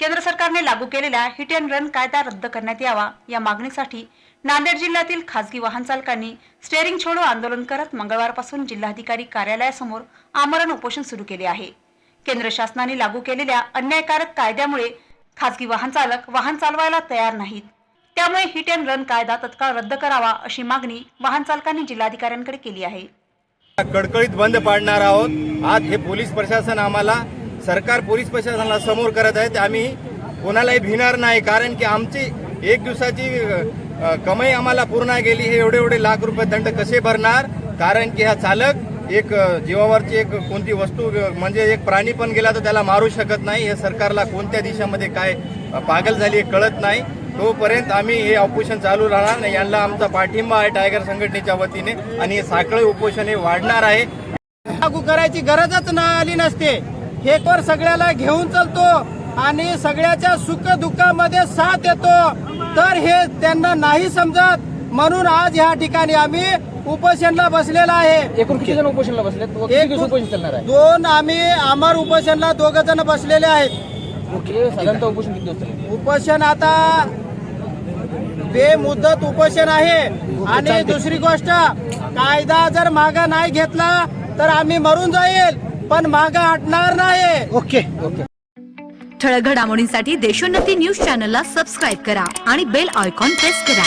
केंद्र सरकारने लागू केलेला हिट अँड रन कायदा रद्द करण्यात यावा या मागणीसाठी नांदेड जिल्ह्यातील खासगी वाहन चालकांनी स्टेअरिंग छोडो आंदोलन करत मंगळवारपासून जिल्हाधिकारी कार्यालयासमोर आमरण उपोषण सुरू केले आहे. केंद्र शासनाने लागू केलेल्या अन्यायकारक कायद्यामुळे खासगी वाहन चालक वाहन चालवायला तयार नाहीत. त्यामुळे हिट अँड रन कायदा तत्काळ रद्द करावा अशी मागणी वाहन चालकांनी जिल्हाधिकाऱ्यांकडे केली आहे. कडकडीत बंद पाडणार आहोत. आज हे पोलीस प्रशासन आम्हाला सरकार पोलीस प्रशासनाला समोर करत आहे ते आम्ही कोणालाही भिणार नाही कारण की आमची एक दिवसाची कमाई आम्हाला पूर्ण गेली हे एवढे एवढे लाख रुपये दंड कसे भरणार? कारण की हा चालक एक जीवावरची एक कोणती वस्तू म्हणजे एक प्राणी पण गेला तर त्याला मारू शकत नाही. हे सरकारला कोणत्या दिशामध्ये काय पागल झाली हे कळत नाही. तोपर्यंत आम्ही हे ऑपरेशन चालू राहणार नाही. यांना आमचा पाठिंबा आहे टायगर संघटनेच्या वतीने. आणि हे साखळे उपोषण हे वाढणार आहे. लागू करायची गरजच ना आली नसते. हे कर सगळ्याला घेऊन चालतो आणि सगळ्याच्या सुख दुःखामध्ये साथ देतो. तर हे त्यांना नाही समजत. म्हणून आज ह्या ठिकाणी आम्ही उपोषणला बसलेला आहे. एकूण किती जण उपोषणला बसले एक दिवस उपोषण चालणार आहे? दोन आम्ही अमर उपोषणला दोघ जण बसलेले आहेत. उपोषण किती उपोषण आता बेमुदत उपोषण आहे. आणि दुसरी गोष्ट कायदा जर मागा नाही घेतला तर आम्ही मरून जाईल. पण मागा हटणार नाही ओके. ओके. ठळक घडामोडींसाठी देशोन्नती न्यूज चॅनलला सबस्क्राईब करा आणि बेल आयकॉन प्रेस करा.